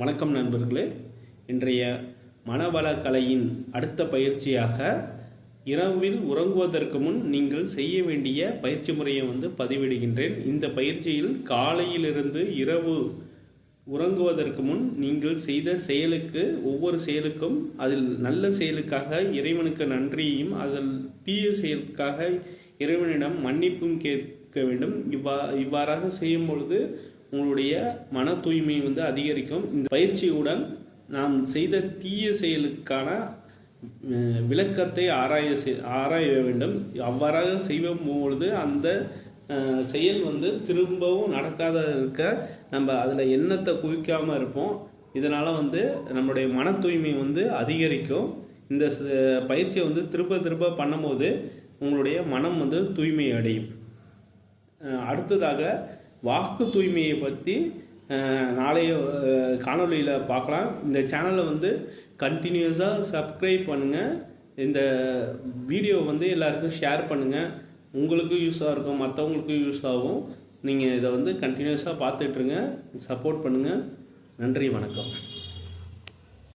வணக்கம் நண்பர்களே. இன்றைய மனவளக்கலையின் அடுத்த பயிற்சியாக இரவில் உறங்குவதற்கு முன் நீங்கள் செய்ய வேண்டிய பயிற்சி முறையை வந்து பதிவிடுகின்றேன். இந்த பயிற்சியில் காலையிலிருந்து இரவு உறங்குவதற்கு முன் நீங்கள் செய்த செயலுக்கு ஒவ்வொரு செயலுக்கும் அதில் நல்ல செயலுக்காக இறைவனுக்கு நன்றியையும் அதில் தீய செயலுக்காக இறைவனிடம் மன்னிப்பும் கேட்க வேண்டும். இவ்வா இவ்வாறாக செய்யும் பொழுது உங்களுடைய மன தூய்மை வந்து அதிகரிக்கும். இந்த பயிற்சியுடன் நாம் செய்த தீய செயலுக்கான விளக்கத்தை ஆராய ஆராய வேண்டும். அவ்வாறாக செய்யும் பொழுது அந்த செயல் வந்து திரும்பவும் நடக்காத இருக்க நம்ம அதில் எண்ணத்தை குவிக்காமல் இருப்போம். இதனால் வந்து நம்மளுடைய மன தூய்மை வந்து அதிகரிக்கும். இந்த பயிற்சியை வந்து திரும்ப திரும்ப பண்ணும்போது உங்களுடைய மனம் வந்து தூய்மை அடையும் அடுத்ததாக வாக்கு தூய்மையை பற்றி நாளைய காணொலியில் காணொளியில் பார்க்கலாம். இந்த சேனலை வந்து கண்டினியூஸாக சப்ஸ்கிரைப் பண்ணுங்கள் இந்த வீடியோ வந்து எல்லாருக்கும் ஷேர் பண்ணுங்கள் உங்களுக்கும் யூஸாக இருக்கும் மற்றவங்களுக்கும் யூஸ் ஆகும். நீங்கள் இதை வந்து கண்டினியூஸாக பார்த்துட்ருங்க சப்போர்ட் பண்ணுங்கள் நன்றி வணக்கம்.